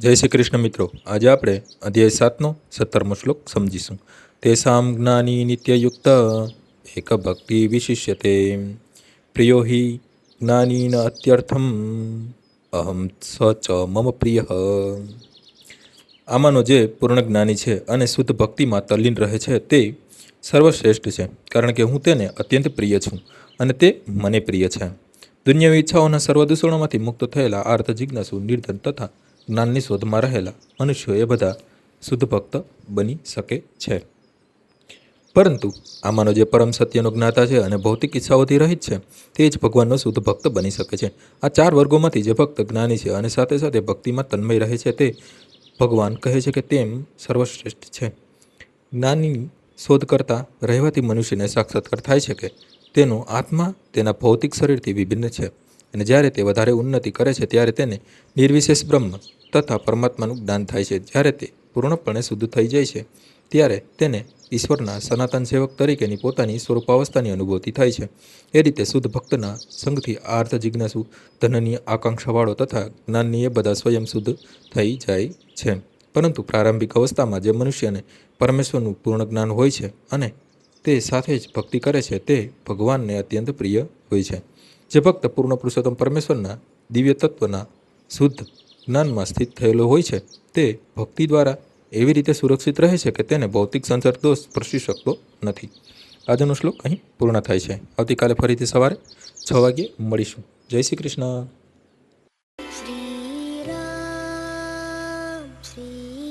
જય શ્રી કૃષ્ણ મિત્રો. આજે આપણે અધ્યાય સાતનો સત્તરમો શ્લોક સમજીશું. તેસામ જ્ઞાની નિત્યયુક્ત, એક ભક્તિ વિશિષ્યતે. પ્રિયો હિ જ્ઞાનીન અત્યર્થમ, અહમ સ ચ મમ પ્રિય. આમાંનો જે પૂર્ણ જ્ઞાની છે અને શુદ્ધ ભક્તિમાં તલ્લીન રહે છે તે સર્વશ્રેષ્ઠ છે, કારણ કે હું તેને અત્યંત પ્રિય છું અને તે મને પ્રિય છે. દુનિયાવી ઈચ્છાઓના સર્વ દૂષણોમાંથી મુક્ત થયેલા આર્થ જિજ્ઞાસુ નિર્ધન તથા જ્ઞાનની શોધમાં રહેલા મનુષ્યો એ બધા શુદ્ધ ભક્ત બની શકે છે. પરંતુ આમાંનો જે પરમ સત્યનો જ્ઞાતા છે અને ભૌતિક ઈચ્છાઓથી રહિત છે, તે જ ભગવાનનો શુદ્ધ ભક્ત બની શકે છે. આ ચાર વર્ગોમાંથી જે ભક્ત જ્ઞાની છે અને સાથે સાથે ભક્તિમાં તન્મય રહે છે, તે ભગવાન કહે છે કે તેમ સર્વશ્રેષ્ઠ છે. જ્ઞાની શોધ કરતા રહેવાથી મનુષ્યને સાક્ષાત્કાર થાય છે કે તેનો આત્મા તેના ભૌતિક શરીરથી વિભિન્ન છે અને જ્યારે તે વધારે ઉન્નતિ કરે છે, ત્યારે તેને નિર્વિશેષ બ્રહ્મ તથા પરમાત્માનું જ્ઞાન થાય છે. જ્યારે તે પૂર્ણપણે શુદ્ધ થઈ જાય છે, ત્યારે તેને ઈશ્વરના સનાતન સેવક તરીકેની પોતાની સ્વરૂપાવસ્થાની અનુભૂતિ થાય છે. એ રીતે શુદ્ધ ભક્તના સંગથી આર્થ જિજ્ઞાસુ ધનની આકાંક્ષાવાળો તથા જ્ઞાનની એ બધા સ્વયં શુદ્ધ થઈ જાય છે. પરંતુ પ્રારંભિક અવસ્થામાં જે મનુષ્યને પરમેશ્વરનું પૂર્ણ જ્ઞાન હોય છે અને તે સાથે જ ભક્તિ કરે છે, તે ભગવાનને અત્યંત પ્રિય હોય છે. જે ભક્ત પૂર્ણ પુરુષોત્તમ પરમેશ્વરના દિવ્ય તત્વના શુદ્ધ જ્ઞાનમાં સ્થિત થયેલો હોય છે, તે ભક્તિ દ્વારા એવી રીતે સુરક્ષિત રહે છે કે તેને ભૌતિક સંસાર દોષ સ્પર્શી શકતો નથી. આજનો શ્લોક અહીં પૂર્ણ થાય છે. આવતીકાલે ફરીથી સવારે છ વાગ્યે મળીશું. જય શ્રી કૃષ્ણ. શ્રી